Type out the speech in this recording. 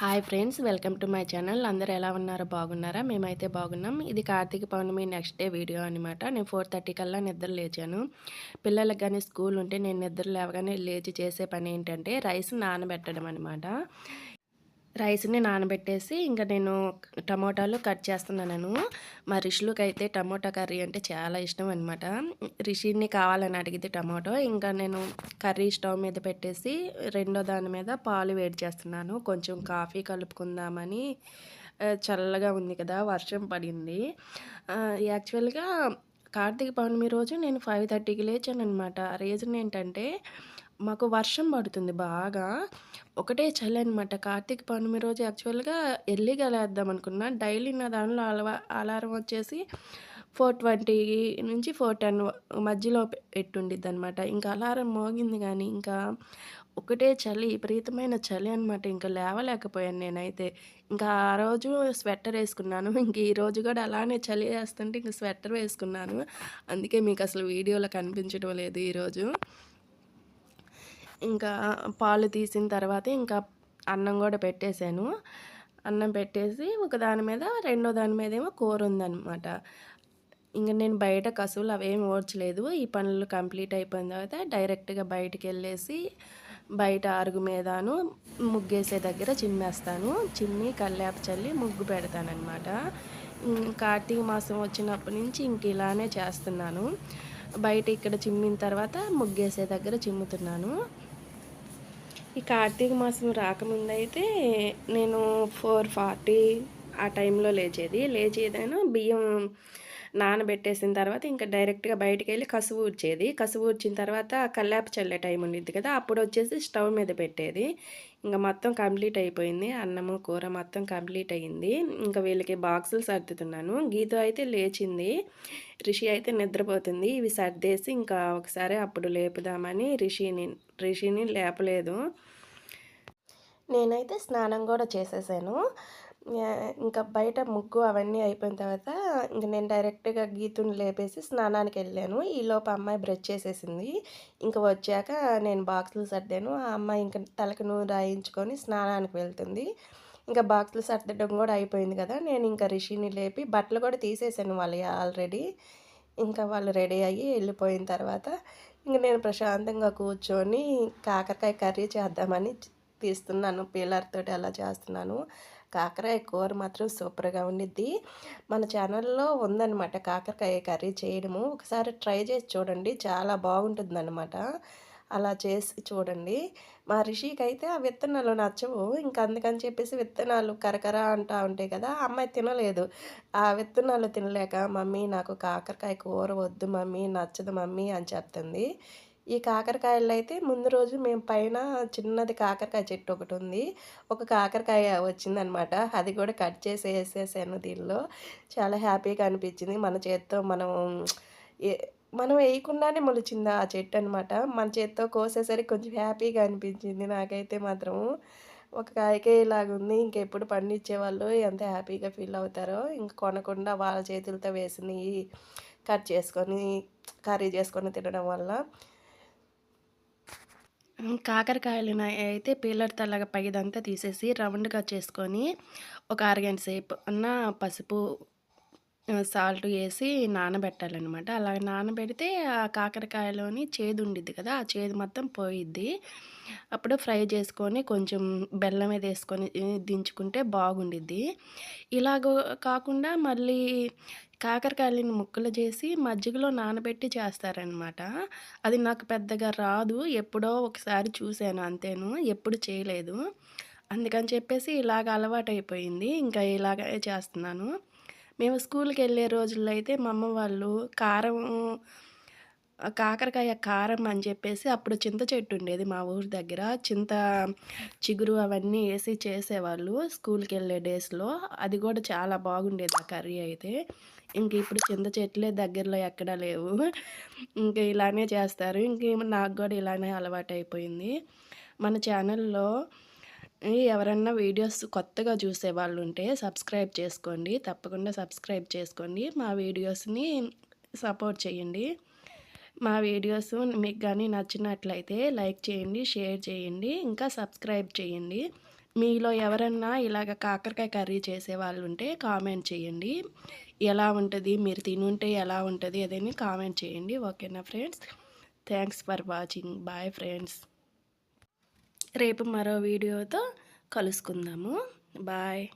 Hi friends welcome to my channel అందరూ ఎలా ఉన్నారో? బాగున్నారా? మేమైతే బాగున్నాం. ఇది Karthika Pournami next day video అనమాట నేను ఫోర్ థర్టీ కల్లా నిద్ర లేచాను. పిల్లలకు కానీ స్కూల్ ఉంటే నేను నిద్ర లేవగానే లేచి చేసే పని ఏంటంటే రైస్ నానబెట్టడం అనమాట రైస్ని నానబెట్టేసి ఇంకా నేను టమోటాలు కట్ చేస్తున్నాను మా రిషులకు అయితే టమోటా కర్రీ అంటే చాలా ఇష్టం అనమాట రిషిని కావాలని అడిగితే టమాటో ఇంకా నేను కర్రీ స్టవ్ మీద పెట్టేసి రెండో దాని మీద పాలు వేడి చేస్తున్నాను. కొంచెం కాఫీ కలుపుకుందామని. చల్లగా ఉంది కదా వర్షం పడింది. యాక్చువల్గా కార్తీక పౌర్ణమి రోజు నేను ఫైవ్ థర్టీకి లేచాను అనమాట రీజన్ ఏంటంటే మాకు వర్షం పడుతుంది బాగా. ఒకటే చలి అనమాట కార్తీక పౌర్ణమి రోజు యాక్చువల్గా ఎర్లీగా లేద్దాం అనుకున్నా. డైలీ నా దానిలో అలవా అలారం వచ్చేసి ఫోర్ ట్వంటీ నుంచి ఫోర్ టెన్ మధ్యలో పెట్టుండిద్ది అనమాట ఇంకా అలారం మోగింది కానీ ఇంకా ఒకటే చలి విపరీతమైన చలి అనమాట ఇంకా లేవలేకపోయాను నేనైతే. ఇంకా ఆ రోజు స్వెటర్ వేసుకున్నాను. ఇంక ఈ రోజు కూడా అలానే చలి వేస్తుంటే ఇంక స్వెటర్ వేసుకున్నాను. అందుకే మీకు అసలు వీడియోలో కనిపించడం లేదు ఈరోజు ఇంకా పాలు తీసిన తర్వాత ఇంకా అన్నం కూడా పెట్టేశాను. అన్నం పెట్టేసి ఒక దాని మీద రెండో దాని మీద ఏమో కూర ఉందన్నమాట. ఇంకా నేను బయట కసువులు అవేమి ఓడ్చలేదు. ఈ పనులు కంప్లీట్ అయిపోయిన తర్వాత డైరెక్ట్గా బయటికి వెళ్ళేసి బయట అరుగు మీదను ముగ్గేసే దగ్గర చిమ్మేస్తాను. చిమ్మి కల్లాప చల్లి ముగ్గు పెడతానమాట కార్తీక మాసం వచ్చినప్పటి నుంచి ఇంక ఇలానే చేస్తున్నాను. బయట ఇక్కడ చిమ్మిన తర్వాత ముగ్గేసే దగ్గర చిమ్ముతున్నాను. ఈ కార్తీక మాసం రాకముందు అయితే నేను ఫోర్ ఫార్టీ ఆ టైంలో లేచేది. లేచేదైనా బియ్యం నానబెట్టేసిన తర్వాత ఇంకా డైరెక్ట్గా బయటికి వెళ్ళి కసువు ఊడ్చేది. కసువు ఊడ్చిన తర్వాత కల్లాపు చల్లే టైం ఉండిద్ది కదా అప్పుడు వచ్చేసి స్టవ్ మీద పెట్టేది. ఇంకా మొత్తం కంప్లీట్ అయిపోయింది అన్నము కూర మొత్తం కంప్లీట్ అయ్యింది. ఇంకా వీళ్ళకి బాక్సులు సర్దుతున్నాను. గీత అయితే లేచింది. రిషి అయితే నిద్రపోతుంది. ఇవి సర్దేసి ఇంకా ఒకసారి అప్పుడు లేపుదామని రిషిని రిషిని లేపలేదు. నేనైతే స్నానం కూడా చేసేసాను. ఇంకా బయట ముగ్గు అవన్నీ అయిపోయిన తర్వాత ఇంక నేను డైరెక్ట్గా గీతుని లేపేసి స్నానానికి వెళ్ళాను. ఈలోపు అమ్మాయి బ్రష్ చేసేసింది. ఇంకా వచ్చాక నేను బాక్సులు సర్దాను. ఆ అమ్మాయి ఇంకా తలకు నూనె రాయించుకొని స్నానానికి వెళ్తుంది. ఇంకా బాక్సులు సర్దడం కూడా అయిపోయింది కదా! నేను ఇంకా రిషిని లేపి బట్టలు కూడా తీసేసాను వాళ్ళు ఆల్రెడీ. ఇంకా వాళ్ళు రెడీ అయ్యి వెళ్ళిపోయిన తర్వాత ఇంక నేను ప్రశాంతంగా కూర్చొని కాకరకాయ కర్రీ చేద్దామని తీస్తున్నాను. పీలర్ అలా చేస్తున్నాను. కాకరకాయ కూర మాత్రం సూపర్గా ఉండిద్ది. మన ఛానల్లో ఉందన్నమాట. కాకరకాయ కర్రీ చేయడము. ఒకసారి ట్రై చేసి చూడండి. చాలా బాగుంటుందన్నమాట. అలా చేసి చూడండి. మా రిషికి అయితే ఆ విత్తనాలు నచ్చవు. ఇంకా అందుకని చెప్పేసి విత్తనాలు కరకర అంటూ ఉంటాయి కదా అమ్మాయి తినలేదు. ఆ విత్తనాలు తినలేక మమ్మీ నాకు కాకరకాయ కూర వద్దు మమ్మీ నచ్చదు మమ్మీ అని చెప్తుంది. ఈ కాకరకాయలు అయితే ముందు రోజు మేము పైన చిన్నది కాకరకాయ చెట్టు ఒకటి ఉంది. ఒక కాకరకాయ వచ్చిందనమాట. అది కూడా కట్ చేసి వేసేసాను దీనిలో. చాలా హ్యాపీగా అనిపించింది. మన చేత్తో మనం మనం వేయకుండానే మొలిచింది ఆ చెట్టు అనమాట. మన చేత్తో కోసేసరికి కొంచెం హ్యాపీగా అనిపించింది నాకైతే మాత్రం. ఒక కాయకే ఇలాగుంది ఇంకెప్పుడు పండించే వాళ్ళు ఎంత హ్యాపీగా ఫీల్ అవుతారో ఇంక కొనకుండా వాళ్ళ చేతులతో వేసినవి కట్ చేసుకొని కర్రీ చేసుకొని తినడం వల్ల కాకరకాయలు అయితే పీలర్ తల్లగా పైదంతా తీసేసి రౌండ్గా చేసుకొని ఒక అరగంట సేపు అన్న పసుపు సాల్ట్ వేసి నానబెట్టాలన్నమాట. అలా నానబెడితే ఆ కాకరకాయలోని చేదు ఉండిద్ది కదా ఆ చేదు మొత్తం పోయిద్ది. అప్పుడు ఫ్రై చేసుకొని కొంచెం బెల్లం మీద వేసుకొని దించుకుంటే బాగుండిద్ది. ఇలాగ కాకుండా మళ్ళీ కాకరకాయలని ముక్కలు చేసి మజ్జిగలో నానబెట్టి చేస్తారనమాట అది నాకు పెద్దగా రాదు ఎప్పుడో ఒకసారి చూశాను అంతేను ఎప్పుడు చేయలేదు. అందుకని చెప్పేసి ఇలాగ అలవాటైపోయింది ఇంకా ఇలాగే చేస్తున్నాను. మేము స్కూల్కి వెళ్ళే రోజుల్లో అయితే మా అమ్మ వాళ్ళు కారం కాకరకాయ కారం అని చెప్పేసి అప్పుడు చింత చెట్టు ఉండేది మా ఊరి దగ్గర. చింత చిగురు అవన్నీ వేసి చేసేవాళ్ళు స్కూల్కి వెళ్ళే డేస్లో. అది కూడా చాలా బాగుండేది ఆ కర్రీ అయితే. ఇంక ఇప్పుడు చింత చెట్లే దగ్గరలో ఎక్కడా లేవు. ఇంక ఇలానే చేస్తారు. ఇంక నాకు కూడా ఇలానే అలవాటు అయిపోయింది మన ఛానల్లో ఎవరన్నా వీడియోస్ కొత్తగా చూసే వాళ్ళు ఉంటే సబ్స్క్రైబ్ చేసుకోండి. తప్పకుండా సబ్స్క్రైబ్ చేసుకోండి. మా వీడియోస్ని సపోర్ట్ చేయండి. మా వీడియోస్ మీకు కానీ నచ్చినట్లయితే లైక్ చేయండి షేర్ చేయండి ఇంకా సబ్స్క్రైబ్ చేయండి. మీలో ఎవరన్నా ఇలాగ కాకరకాయ కర్రీ చేసే వాళ్ళు ఉంటే కామెంట్ చేయండి. ఎలా ఉంటుంది? మీరు తినుంటే ఎలా ఉంటుంది? అదని కామెంట్ చేయండి. ఓకేనా friends? Thanks for watching. Bye friends. రేపు మరో వీడియోతో కలుసుకుందాము. బాయ్.